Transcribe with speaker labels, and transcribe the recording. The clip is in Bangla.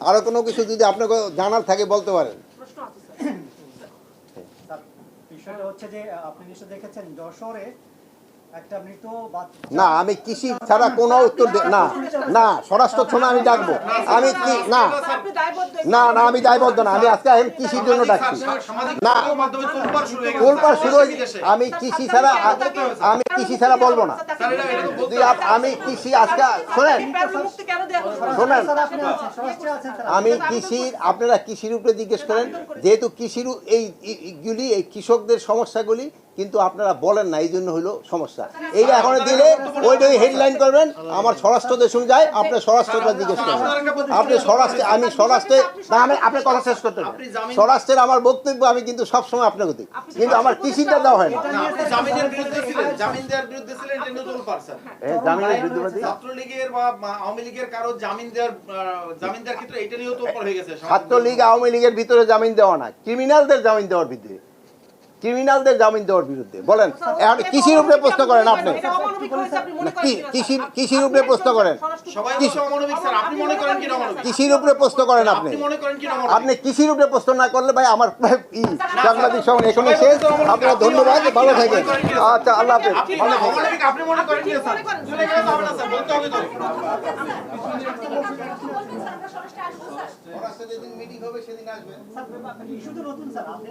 Speaker 1: আরও কোনো কিছু যদি আপনাকে জানার থাকে বলতে পারেন।
Speaker 2: স্যার, বিষয়টা হচ্ছে যে আপনি নিশ্চয় দেখেছেন যশোরে
Speaker 1: না, আমি কৃষি ছাড়া কোনো উত্তর না না, স্বরাষ্ট্র থানা আমি ডাকবো। আমি কি না না না, আমি দায়বদ্ধ না, আমি আজকে এখন কৃষির জন্য ডাকছি। না। আমি কৃষি ছাড়া আমি কৃষি ছাড়া বলব না। আমি কৃষি আজকে শোনেন। শোনেন। আমি কৃষির আপনারা কৃষির উপরে জিজ্ঞেস করেন। যেহেতু কৃষির উ- এই ই- ইগুলি এই কৃষকদের সমস্যাগুলি কিন্তু আপনারা বলেন না এই জন্য হলো সমস্যা। এইটা এখন দিলে ওইটাই হেডলাইন করবেন আমার স্বরাষ্ট্র দেশুন যায় আপনার স্বরাষ্ট্রটা জিজ্ঞেস করবেন। আপনি স্বরাষ্ট্রে আমি স্বরাষ্ট্রে না আমি আপনার কথা শেষ করতে। স্বরাষ্ট্রের আমার বক্তব্য আমি কিন্তু সবসময় আপনাকে দিই। কিন্তু আমার কৃষিটা দেওয়া হয় না।
Speaker 3: আপনি
Speaker 1: ছাত্রলীগ আওয়ামী লীগের ভিতরে জামিন দেওয়া না ক্রিমিনালদের জামিন দেওয়ার ভিতরে ক্রিমিনালদের জামিন দেওয়ার বিরুদ্ধে। বলেন এখন কৃষির উপরে প্রশ্ন করেন আপনি। কৃষির কৃষির উপরে প্রশ্ন করেন
Speaker 3: সবাই বলছে অমানবিক স্যার আপনি মনে করেন কি না অমানবিক?
Speaker 1: কৃষির উপরে প্রশ্ন করেন আপনি।
Speaker 3: আপনি মনে করেন কি না অমানবিক?
Speaker 1: আপনি কৃষির উপরে প্রশ্ন না করলে ভাই আমার ই সাংবাদিক সঙ্গে এখানে শেষ। আপনারা ধন্যবাদ ভালো থাকেন। আচ্ছা আল্লাহ হাফেজ।
Speaker 3: আপনি অমানবিক? আপনি মনে করেন কি না স্যার? চলে গেলে তো হবে না স্যার বলতে হবে তো।
Speaker 1: যেদিন মিটিং হবে সেদিন আসবেন
Speaker 2: তো নতুন স্যার আপনি